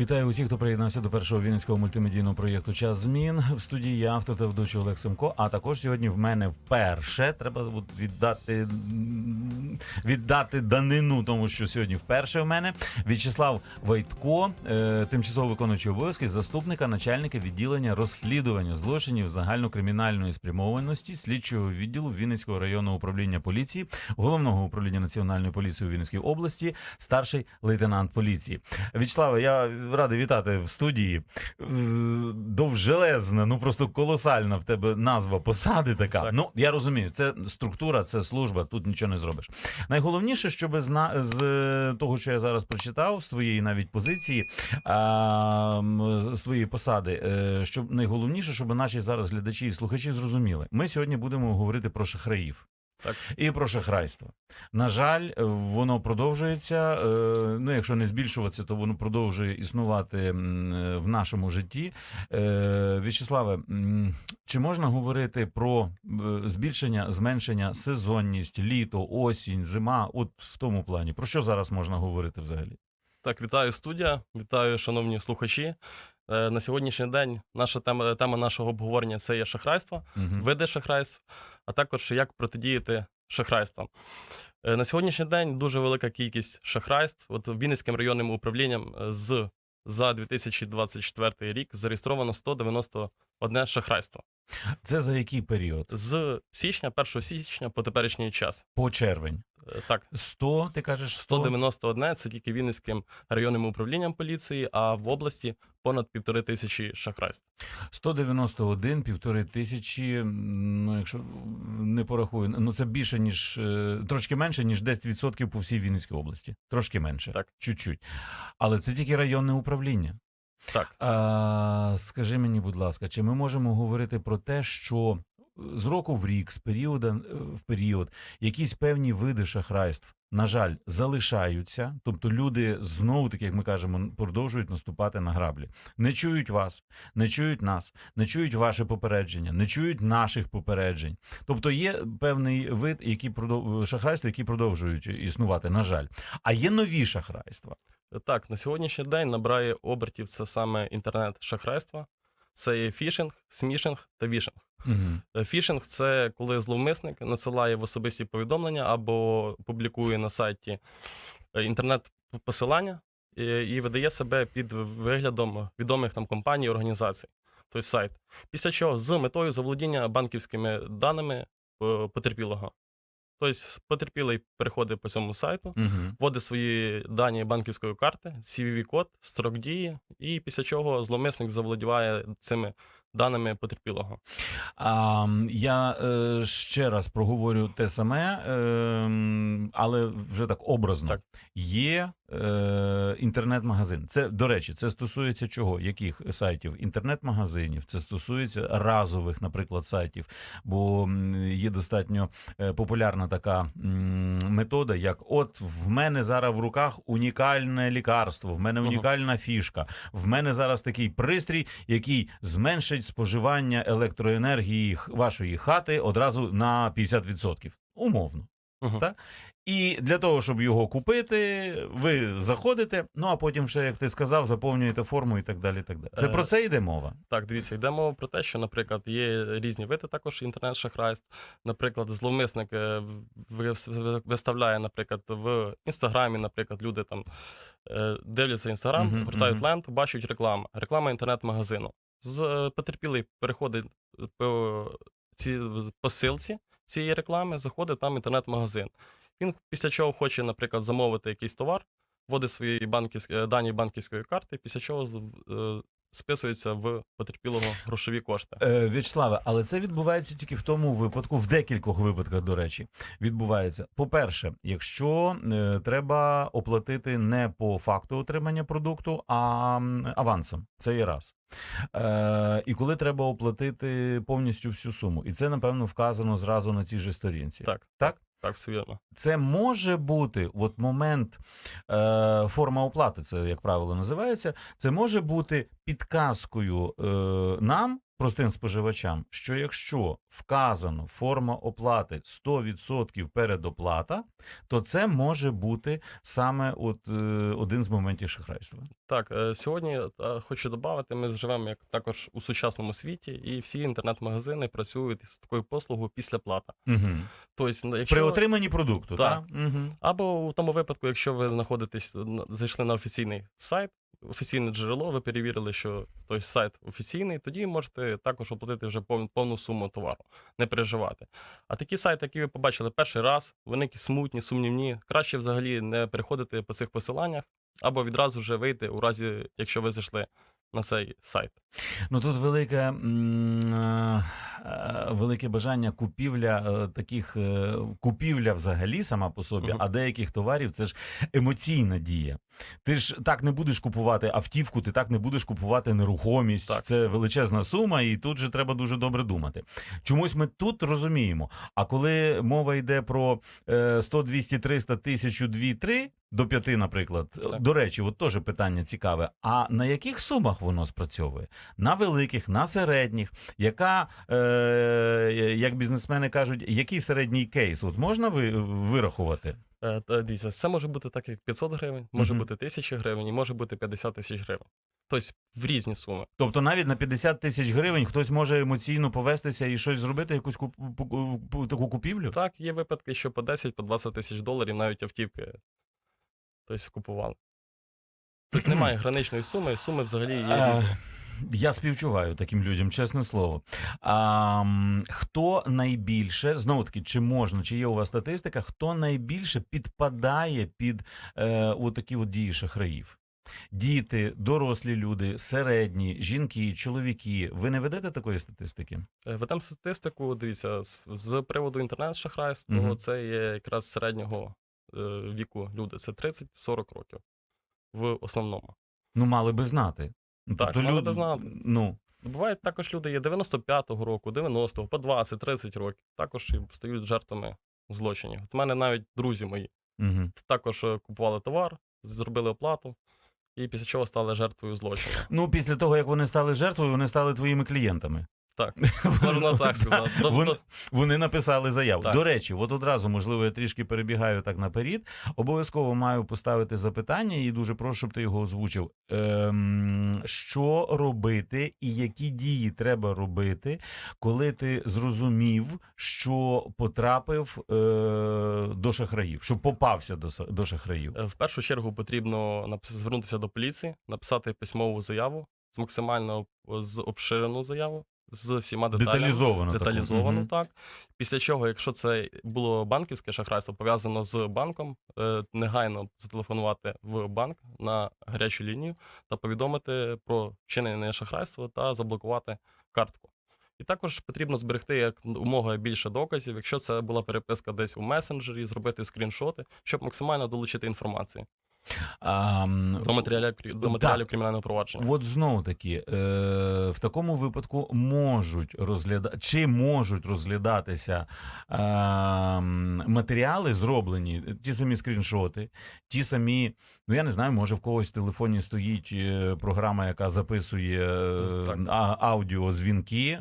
Вітаю усіх, хто приєднався до першого вінницького мультимедійного проєкту Час змін в студії я, автор та ведучий Олег Семко. А також сьогодні в мене вперше треба віддати віддати данину, тому що сьогодні вперше в мене В'ячеслав Войтко, е, тимчасово виконуючий обов'язки заступника начальника відділення розслідування злочинів загальнокримінальної спрямованості слідчого відділу Вінницького районного управління поліції, головного управління національної поліції у Вінницькій області, старший лейтенант поліції. В'ячеславе, я радий вітати в студії. Е, Довжелезна, ну просто колосальна в тебе назва посади така. Так. Ну я розумію, це структура, це служба, тут нічого не зробиш. Найголовніше, щоб зна з е, того, що я зараз прочитав, з твоєї навіть позиції, а, з твоєї посади, е, щоб найголовніше, щоб наші зараз глядачі і слухачі зрозуміли. Ми сьогодні будемо говорити про шахраїв. Так. І про шахрайство. На жаль, е, воно продовжується. е, Ну, якщо не збільшуватися, то воно продовжує існувати в нашому житті. Е, В'ячеславе, чи можна говорити про збільшення, зменшення, сезонність, літо, осінь, зима? От в тому плані. Про що зараз можна говорити взагалі? Так, вітаю студія, вітаю, шановні слухачі. На сьогоднішній день наша тема, тема нашого обговорення це є шахрайство, Мгм. види шахрайств, а також як протидіяти шахрайствам. Е, На сьогоднішній день дуже велика кількість шахрайств. От Вінницьким районним управлінням е, з за 2024 рік зареєстровано 191 шахрайство Це за який період? з січня, 1 січня по теперішній час. По червень. Так, 100, ти кажеш, 100? 191 це тільки Вінницьким районним управлінням поліції, а в області понад півтори тисячі шахрайств. 191, півтори тисячі. Ну, якщо не порахую, ну це більше ніж е, трошки менше, ніж 10% по всій Вінницькій області. Трошки менше, Так. чуть-чуть. Але це тільки районне управління. Так, А, скажи мені, будь ласка, чи ми можемо говорити про те, що з року в рік, з періоду е, в період, якісь певні види шахрайств, на жаль, залишаються. Тобто люди знову таки, як ми кажемо, продовжують наступати на граблі. Не чують вас, не чують нас, не чують ваше попередження, не чують наших попереджень. Тобто є певний вид, які продов... шахрайства, які продовжують існувати, на жаль. А є нові шахрайства. так, на сьогоднішній день набирає обертів це саме інтернет-шахрайства. Це є фішинг, смішинг та вішинг. Угу. Е, Фішинг це коли зловмисник надсилає в особисті повідомлення або публікує на сайті е, інтернет-посилання і, і видає себе під виглядом відомих там компаній, організацій, той сайт. Після чого з метою заволодіння банківськими даними е, потерпілого. Тобто потерпілий переходить по цьому сайту, вводить свої дані банківської карти, CVV-код, строк дії, і після чого зловмисник заволодіває цими даними потерпілого. А, я е, ще раз проговорю те саме, е, але вже так образно. Так. Є е, інтернет-магазин. Це, до речі, це стосується чого? Яких сайтів? Інтернет-магазинів, це стосується разових, наприклад, сайтів. Бо є достатньо е, популярна така метода, як от в мене зараз в руках унікальне лікарство, в мене унікальна фішка, в мене зараз такий пристрій, який зменшить споживання електроенергії вашої хати одразу на 50%. Умовно. Мгм. Так. І для того, щоб його купити, ви заходите, ну а потім, ще, як ти сказав, заповнюєте форму і так далі. Так далі. Це Е, про це йде мова. Так, дивіться, йде мова про те, що, наприклад, є різні види також інтернет-шахрайств. Наприклад, зловмисник е, виставляє, наприклад, в інстаграмі, наприклад, люди там е, дивляться інстаграм, Мгм, гортають мгм. ленту, бачать рекламу, реклама інтернет-магазину. З е, потерпілий переходить по ці посилці цієї реклами, заходить там інтернет-магазин. Він після чого хоче, наприклад, замовити якийсь товар, вводить свої банківські е, дані банківської карти, після чого списується в потерпілого грошові кошти. Е, В'ячеславе, але це відбувається тільки в тому випадку, в декількох випадках, до речі, відбувається. По-перше, якщо е, треба оплатити не по факту отримання продукту, а м, авансом. Це є раз. Е, і коли треба оплатити повністю всю суму. І це, напевно, вказано зразу на цій же сторінці. Так, Так? Так, все вірно. Це може бути от момент е, форма оплати, це як правило називається. Це може бути підказкою е, нам простим споживачам, що якщо вказано форма оплати 100% передоплата, то це може бути саме от, е, один з моментів шахрайства. Так, е, сьогодні е, хочу додати, ми живемо як також у сучасному світі, і всі інтернет-магазини працюють з такою послугою після плата. Угу. Тобто, ну, якщо При отриманні продукту, Так. так? Угу. або у тому випадку, якщо ви знаходитесь на- зайшли на офіційний сайт, офіційне джерело, ви перевірили, що той сайт офіційний, тоді можете також оплатити вже повну суму товару, не переживати. А такі сайти, які ви побачили перший раз, вони якісь смутні, сумнівні, краще взагалі не переходити по цих посиланнях, або відразу вже вийти у разі, якщо ви зайшли на цей сайт. Ну тут велике, е, е, велике бажання купівля е, таких купівля взагалі сама по собі, Мгм. а деяких товарів це ж емоційна дія. Ти ж так не будеш купувати автівку, ти так не будеш купувати нерухомість. Так. Це величезна сума, і тут же треба дуже добре думати. Чомусь ми тут розуміємо. А коли мова йде про е, 100, 200, 300, 1000, 2, 3 до 5, наприклад. Так. До речі, от теж питання цікаве. А на яких сумах воно спрацьовує? На великих, на середніх, яка, е, як бізнесмени кажуть, який середній кейс? От можна ви, вирахувати? Е, та Дивіться, це може бути так, як 500 гривень, може Мгм. бути 1000 гривень і може бути 50 тисяч гривень. Тобто в різні суми. Тобто навіть на 50 тисяч гривень хтось може емоційно повестися і щось зробити, якусь куп, пу- пу- таку купівлю? Так, є випадки, що по 10, по 20 тисяч доларів навіть автівки тобто, купували. Тобто немає граничної суми, суми взагалі є Е, різні. Я співчуваю таким людям, чесне слово. А, хто найбільше, знову таки, чи можна, чи є у вас статистика, хто найбільше підпадає під е, от такі от дії шахраїв? Діти, дорослі люди, середні, жінки, чоловіки. Ви не ведете такої статистики? Е, Ведемо статистику, дивіться, з, з приводу інтернет-шахрайства, Мгм. це є якраз середнього віку люди. Це 30-40 років в основному. Ну, мали би знати. Ну, Так, мали би знати. Ну, Бувають також люди є 95-го року, 90-го, по 20-30 років. Також і стають жертвами злочинів. От у мене навіть друзі мої угу. також е, купували товар, зробили оплату, і після чого стали жертвою злочину. ну, після того, як вони стали жертвою, вони стали твоїми клієнтами. Так, можна так сказати. Вони, вони написали заяву. Так. До речі, от одразу, можливо, я трішки перебігаю так наперед. Обов'язково маю поставити запитання і дуже прошу, щоб ти його озвучив. Ем, що робити і які дії треба робити, коли ти зрозумів, що потрапив е, до шахраїв, що попався до, до шахраїв? Е, В першу чергу потрібно звернутися до поліції, написати письмову заяву з максимально з обширену заяву, з всіма деталями. Деталізовано. Деталізовано, Мгм. так. Після чого, якщо це було банківське шахрайство, пов'язано з банком, е, негайно зателефонувати в банк на гарячу лінію та повідомити про вчинене шахрайство та заблокувати картку. І також потрібно зберегти як умога більше доказів, якщо це була переписка десь у месенджері, зробити скріншоти, щоб максимально долучити інформацію А, до матеріалів, до матеріалів кримінального провадження. От знову таки, е, в такому випадку можуть розгляда... чи можуть розглядатися е, матеріали, зроблені, ті самі скріншоти, ті самі, ну я не знаю, може в когось в телефоні стоїть е, програма, яка записує е, Так. аудіозвінки, е,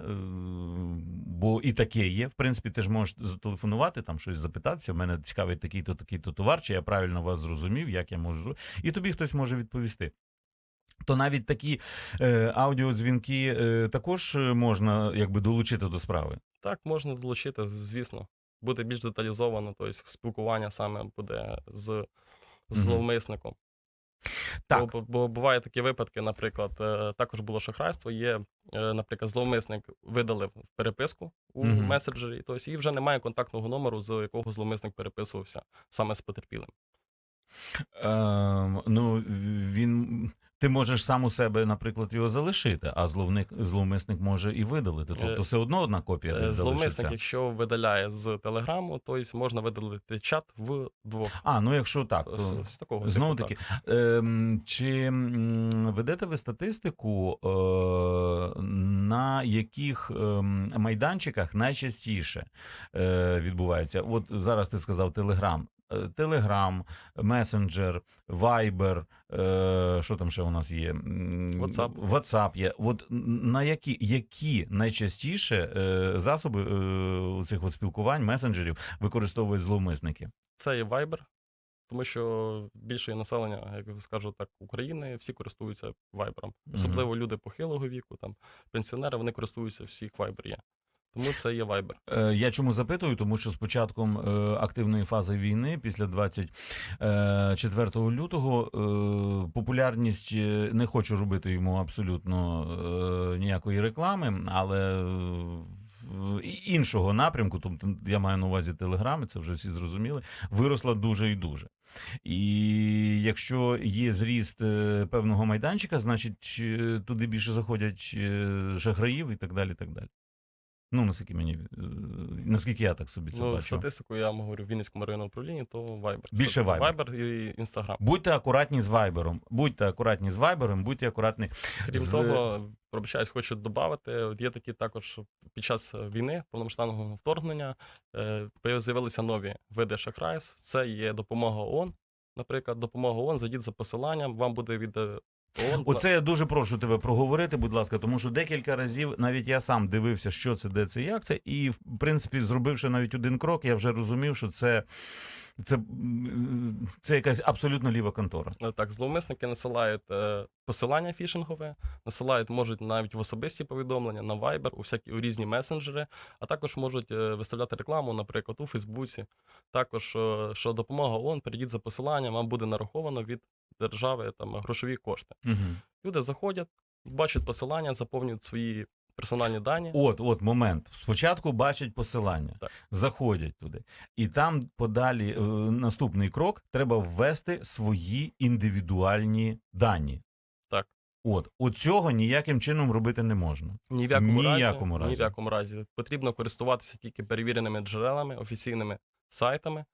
бо і таке є. В принципі, ти ж можеш зателефонувати, там щось запитатися. В мене цікавить такий-то, такий-то товар, чи я правильно вас зрозумів, як я можу. Зро- І тобі хтось може відповісти. То навіть такі е, аудіодзвінки е, також можна якби долучити до справи. Так, можна долучити, звісно, буде більш деталізовано, тобто спілкування саме буде з зловмисником. Так. Бо, бо, бувають такі випадки, наприклад, е, також було шахрайство. Є, е, наприклад, зловмисник видалив переписку у Мгм. меседжері, тобто і вже немає контактного номеру, з якого зловмисник переписувався саме з потерпілим. Е, ну, він. Ти можеш сам у себе, наприклад, його залишити, а зловник, зловмисник може і видалити. Тобто Е, все одно одна копія Е, десь Зловмисник, залишиться. якщо видаляє з телеграму, тобто можна видалити чат в двох. А, ну якщо так, то З, з такого Знову типу, таки, так. ем, чи ведете ви статистику, е, на яких ем, майданчиках найчастіше е, відбувається? От зараз ти сказав Телеграм. Телеграм, месенджер, е, що там ще у нас є? WhatsApp. WhatsApp є. От на які, які найчастіше е, засоби е, цих от спілкувань, месенджерів використовують зловмисники? Це є Viber, тому що більше населення, як скажу так, України, всі користуються Viber. Особливо люди похилого віку, там пенсіонери, вони користуються всіх Viber є. Тому це є Viber. Е, Я чому запитую? Тому що з початком е, активної фази війни, після 24 лютого, е, популярність е, не хочу робити йому абсолютно ніякої реклами, але іншого напрямку, тобто я маю на увазі телеграми, це вже всі зрозуміли, виросла дуже і дуже. І якщо є зріст певного майданчика, значить туди більше заходять шахраїв і так далі. І так далі. Ну, наскільки мені е, наскільки я так собі це Ну, бачу. статистику я вам говорю в Вінницькому районному управлінні, то Viber. Більше Viber. Viber і Instagram. Будьте акуратні з вайбером. Будьте акуратні з вайбером, будьте акуратні. Крім з- того, пробачаюсь, хочу додати. От є такі також під час війни, повномасштабного вторгнення, е, появ- з'явилися нові види шахрайств. Це є допомога ООН. Наприклад, допомога ООН, зайдіть за посиланням, вам буде від е. Оце я дуже прошу тебе проговорити, будь ласка, тому що декілька разів навіть я сам дивився, що це, де це, як це, і в принципі, зробивши навіть один крок, я вже розумів, що це, це, це якась абсолютно ліва контора. Е, Так, зловмисники насилають е, посилання фішингове, насилають, можуть навіть в особисті повідомлення на Viber, у всякі у різні месенджери, а також можуть е, виставляти рекламу, наприклад, у Фейсбуці. Також, е, що допомога ООН, перейдіть за посиланням, вам буде нараховано від держави там грошові кошти. Угу. Люди заходять, бачать посилання, заповнюють свої персональні дані. От, от момент. Спочатку бачать посилання, Так. заходять туди, і там подалі е, наступний крок треба ввести свої індивідуальні дані. Так. От, от цього ніяким чином робити не можна. Ні в якому, Ніякому разі, разі. Ні в якому разі. Потрібно користуватися тільки перевіреними джерелами, офіційними сайтами,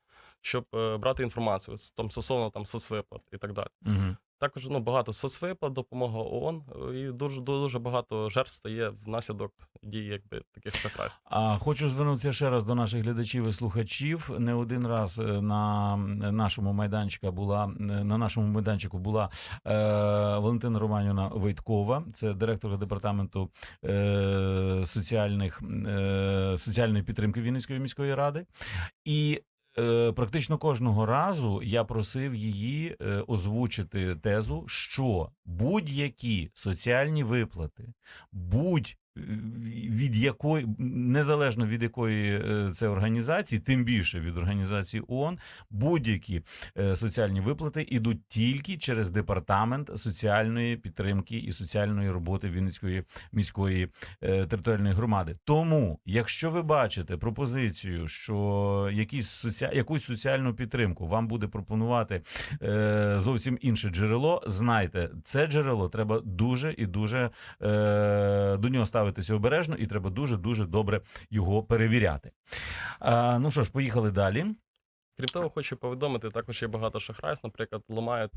щоб е, брати інформацію там, стосовно там, соцвиплат і так далі. Угу. Також ну, багато соцвиплат, допомога ООН, е, і дуже, дуже багато жертв стає внаслідок дії якби, таких шахрайств. А хочу звернутися ще раз до наших глядачів і слухачів. Не один раз е, на нашому майданчику була на нашому майданчику була е, Валентина Романівна Войткова, це директорка департаменту е, соціальних е, соціальної підтримки Вінницької міської ради. І практично кожного разу я просив її е, озвучити тезу, що будь-які соціальні виплати, будь від якої незалежно від якої е, це організації, тим більше від організації ООН, будь-які е, соціальні виплати йдуть тільки через департамент соціальної підтримки і соціальної роботи Вінницької міської е, територіальної громади. Тому, якщо ви бачите пропозицію, що якісь соці... якусь соціальну підтримку вам буде пропонувати зовсім інше джерело, знайте, це джерело треба дуже і дуже до нього ставитися обережно, і треба дуже дуже добре його перевіряти. А, ну що ж, поїхали далі. Крім того, хочу повідомити, також є багато шахрайств, наприклад, ламають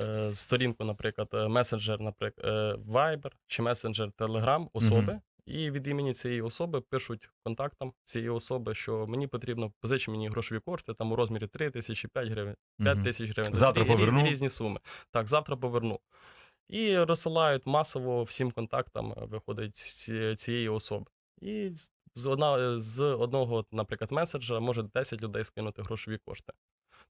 е, сторінку, наприклад, е, месенджер, наприклад, е, Viber чи месенджер Telegram особи. Мгм. І від імені цієї особи пишуть контактам цієї особи, що мені потрібно позичити мені грошові кошти там у розмірі 3 тисячі, 5 гривень, 5 тисяч гривень. Завтра Рі- рі- поверну. Різні суми. Так, завтра поверну. І розсилають масово всім контактам, е, виходить ці- цієї особи. І з- одна, з одного, наприклад, меседжера може 10 людей скинути грошові кошти.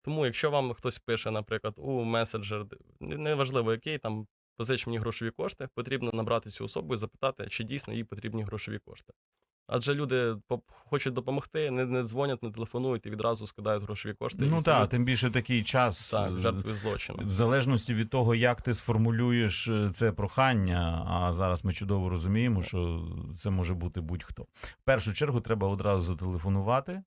Тому, якщо вам хтось пише, наприклад, у меседжер, неважливо який, там позич мені грошові кошти, потрібно набрати цю особу і запитати, чи дійсно їй потрібні грошові кошти. Адже люди хочуть допомогти, не, не дзвонять, не телефонують і відразу скидають грошові кошти. Ну так, тим більше такий час. так, жертви злочину. В залежності від того, як ти сформулюєш е, це прохання, а зараз ми чудово розуміємо, що це може бути будь-хто. В першу чергу треба одразу зателефонувати.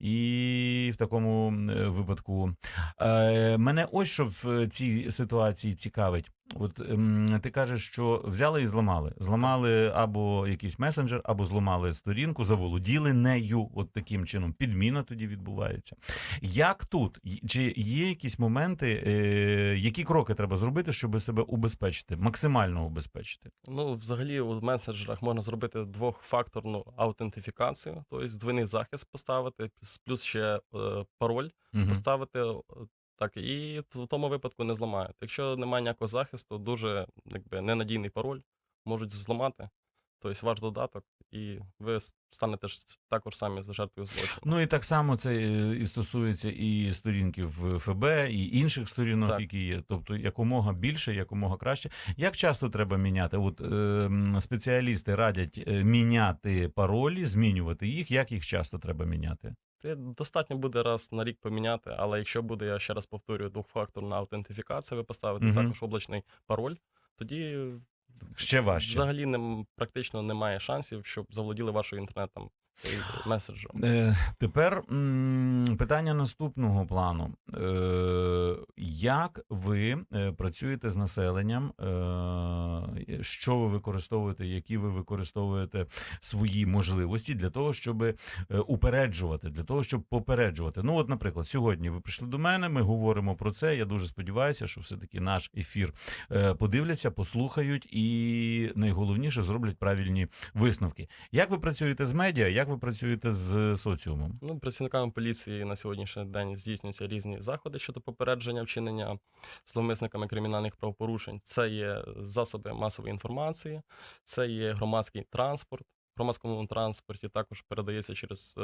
І в такому е, випадку е, мене ось що в цій ситуації цікавить. От ем, ти кажеш, що взяли і зламали. Зламали або якийсь месенджер, або зламали сторінку, заволоділи нею. От таким чином. Підміна тоді відбувається. Як тут? Чи є якісь моменти, е, які кроки треба зробити, щоб себе убезпечити, максимально убезпечити? Ну, взагалі, у месенджерах можна зробити двохфакторну аутентифікацію, тобто двойний захист поставити, плюс ще е, пароль угу. поставити. Так, і в тому випадку не зламають. Якщо немає ніякого захисту, дуже якби, ненадійний пароль можуть зламати, тобто ваш додаток, і ви станете ж також самі жертвою злочину. Ну і так само це е, і стосується і сторінки в ФБ, і інших сторінок, Так. які є. Тобто якомога більше, якомога краще. Як часто треба міняти? От е, спеціалісти радять е, міняти паролі, змінювати їх. Як їх часто треба міняти? Це достатньо буде раз на рік поміняти, але якщо буде, я ще раз повторюю, двохфакторна аутентифікація, ви поставите Мгм. також облачний пароль, тоді Ще важче. взагалі не, практично немає шансів, щоб заволоділи вашим інтернетом і. Е, тепер питання наступного плану. Е, як ви е, працюєте з населенням? Що ви використовуєте, які ви використовуєте свої можливості для того, щоб упереджувати, для того, щоб попереджувати? Ну, от, наприклад, сьогодні ви прийшли до мене, ми говоримо про це. Я дуже сподіваюся, що все-таки наш ефір подивляться, послухають і найголовніше зроблять правильні висновки. Як ви працюєте з медіа? Як ви працюєте з соціумом? Ну, працівниками поліції на сьогоднішній день здійснюються різні заходи щодо попередження вчинення зловмисниками кримінальних правопорушень. Це є засоби масової інформації, це є громадський транспорт. В громадському транспорті також передається через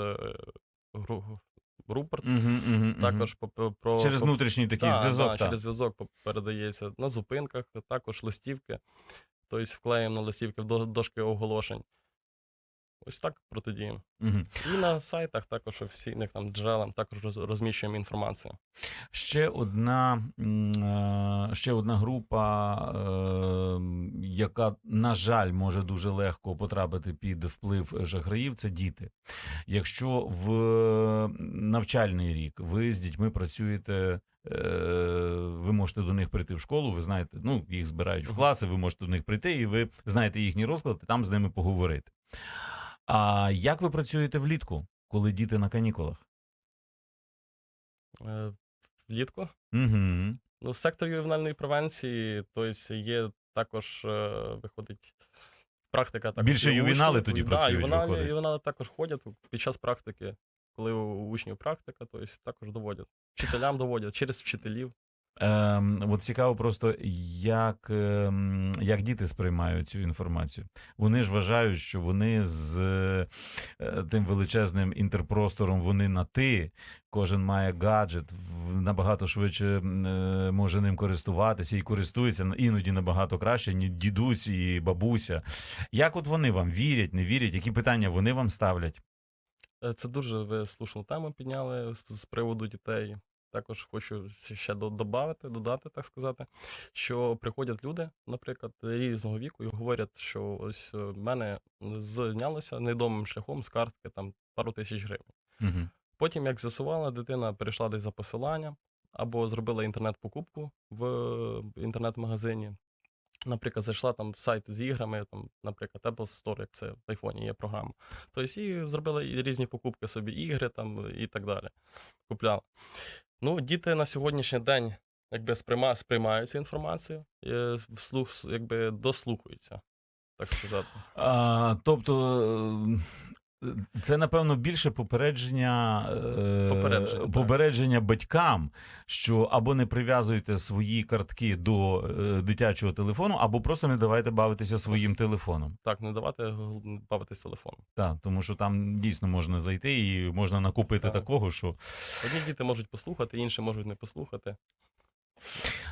рупорт. Угу, угу, Також по- про через внутрішній такий Да, зв'язок. да, так. через зв'язок передається на зупинках, також листівки. Тобто вклеїмо на листівки в дошки оголошень. Ось так протидіємо. Мгм. І на сайтах також офіційних там джерелам також роз- розміщуємо інформацію. Ще одна е, ще одна група, е, яка, на жаль, може дуже легко потрапити під вплив шахраїв, це діти. Якщо в навчальний рік ви з дітьми працюєте. е, Ви можете до них прийти в школу, ви знаєте, ну їх збирають в класи, ви можете до них прийти, і ви знаєте їхній розклад, і там з ними поговорити. А як ви працюєте влітку, коли діти на канікулах? Е, Влітку. Угу. Ну, в секторі ювенальної превенції, тобто є також, е, виходить, практика також. Більше у ювенали учнів. тоді Да, працюють, виходить. ювенали також ходять під час практики, коли у учнів практика, тобто також доводять. Вчителям доводять через вчителів. Ем, от цікаво просто, як, ем, як діти сприймають цю інформацію. Вони ж вважають, що вони з е, тим величезним інтерпростором вони на ти. Кожен має гаджет, набагато швидше е, може ним користуватися і користується іноді набагато краще, ніж дідусь і бабуся. Як от вони вам вірять, не вірять? Які питання вони вам ставлять? Е, Це дуже ви слушну тему підняли з приводу дітей. Також хочу ще до- добавити, додати, так сказати, що приходять люди, наприклад, різного віку, і говорять, що ось е, в мене знялося невідомим шляхом з картки там пару тисяч гривень. Угу. Потім, як з'ясувала, дитина перейшла десь за посиланням або зробила інтернет-покупку в інтернет-магазині. Наприклад, зайшла там в сайт з іграми, там, наприклад, Apple Store, як це в айфоні є програма. Тобто і зробила різні покупки собі, ігри там і так далі. Купляла. Ну, діти на сьогоднішній день якби сприйма, сприймають цю інформацію, вслух, якби дослухаються, так сказати. А, тобто. Це напевно більше попередження, е, Попередження, попередження батькам, що або не прив'язуйте свої картки до е, дитячого телефону, або просто не давайте бавитися своїм телефоном. Так, не давати гл- бавитись телефоном. Так, тому що там дійсно можна зайти і можна накупити Так. такого, що Одні діти можуть послухати, інші можуть не послухати.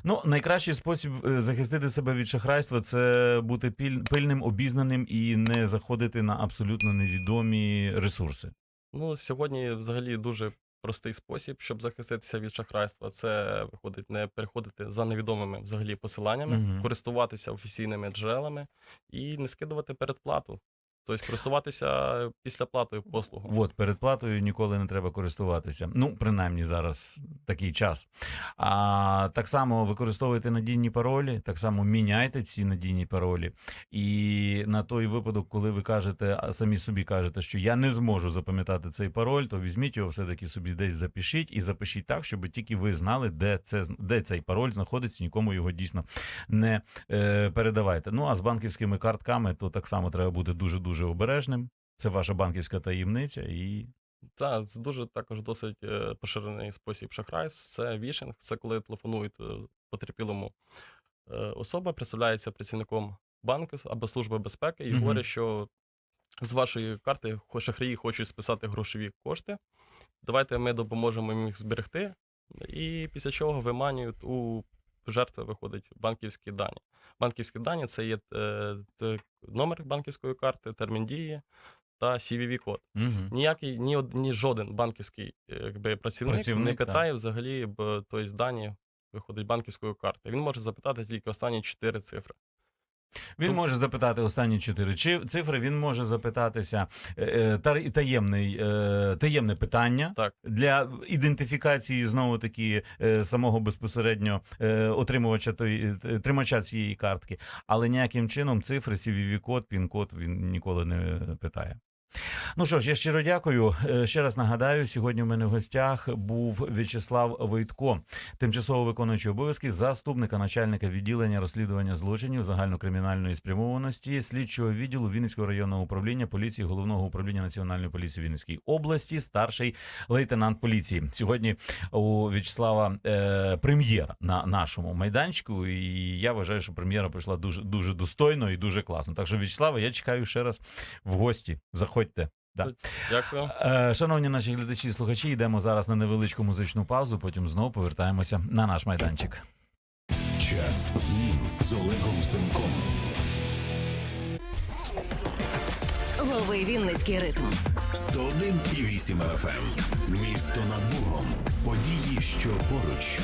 Ну найкращий спосіб е, захистити себе від шахрайства це бути пильним, обізнаним і не заходити на абсолютно невідомі ресурси. Ну, сьогодні взагалі дуже простий спосіб, щоб захиститися від шахрайства. Це виходить не переходити за невідомими взагалі посиланнями, Мгм. користуватися офіційними джерелами і не скидувати передплату. Тобто користуватися після платою послугу. От, перед платою ніколи не треба користуватися. Ну, принаймні зараз такий час. А так само використовуйте надійні паролі, так само міняйте ці надійні паролі. І на той випадок, коли ви кажете, самі собі кажете, що я не зможу запам'ятати цей пароль, то візьміть його все-таки собі десь запишіть і запишіть так, щоб тільки ви знали, де це де цей пароль знаходиться, нікому його дійсно не е, передавайте. Ну а з банківськими картками, то так само треба бути дуже дуже обережним. Це ваша банківська таємниця, і Так, це дуже також досить е, поширений спосіб шахрайств. Це вішинг, це коли телефонують е, потерпілому е, особа, представляється працівником банку або служби безпеки і Мгм. говорить, що з вашої карти шахраї хочуть списати грошові кошти. Давайте ми допоможемо їм їх зберегти. І після чого виманюють у жертви виходить банківські дані. Банківські дані це є е, номер банківської карти, термін дії та CVV-код. угу. Ніякий ні, ні жоден банківський якби, працівник, Працівник, не так. питає взагалі б, тобто, дані виходить банківської карти. Він може запитати тільки останні чотири цифри. Він Тоб- може запитати останні чотири цифри. Він може запитатися е, е, та- таємний, е, таємне питання Так. для ідентифікації знову таки е, самого безпосередньо е, отримувача тої е, тримача цієї картки, але ніяким чином цифри, CVV-код, пін-код він ніколи не питає. Ну що ж, я щиро дякую. Е, Ще раз нагадаю, сьогодні в мене в гостях був В'ячеслав Войтко, тимчасово виконуючий обов'язки заступника начальника відділення розслідування злочинів загальнокримінальної спрямованості слідчого відділу Вінницького районного управління поліції головного управління національної поліції Вінницької області, старший лейтенант поліції. Сьогодні у В'ячеслава е, прем'єра на нашому майданчику, і я вважаю, що прем'єра пройшла дуже дуже достойно і дуже класно. Так що, В'ячеслава, я чекаю ще раз в гості. Заходьте. Да. Дякую. Е, Шановні наші глядачі і слухачі, йдемо зараз на невеличку музичну паузу, потім знову повертаємося на наш майданчик. Час змін з Олегом Семком. Лови Вінницький ритм. 101,8 FM. Місто над Богом. Події, що поруч.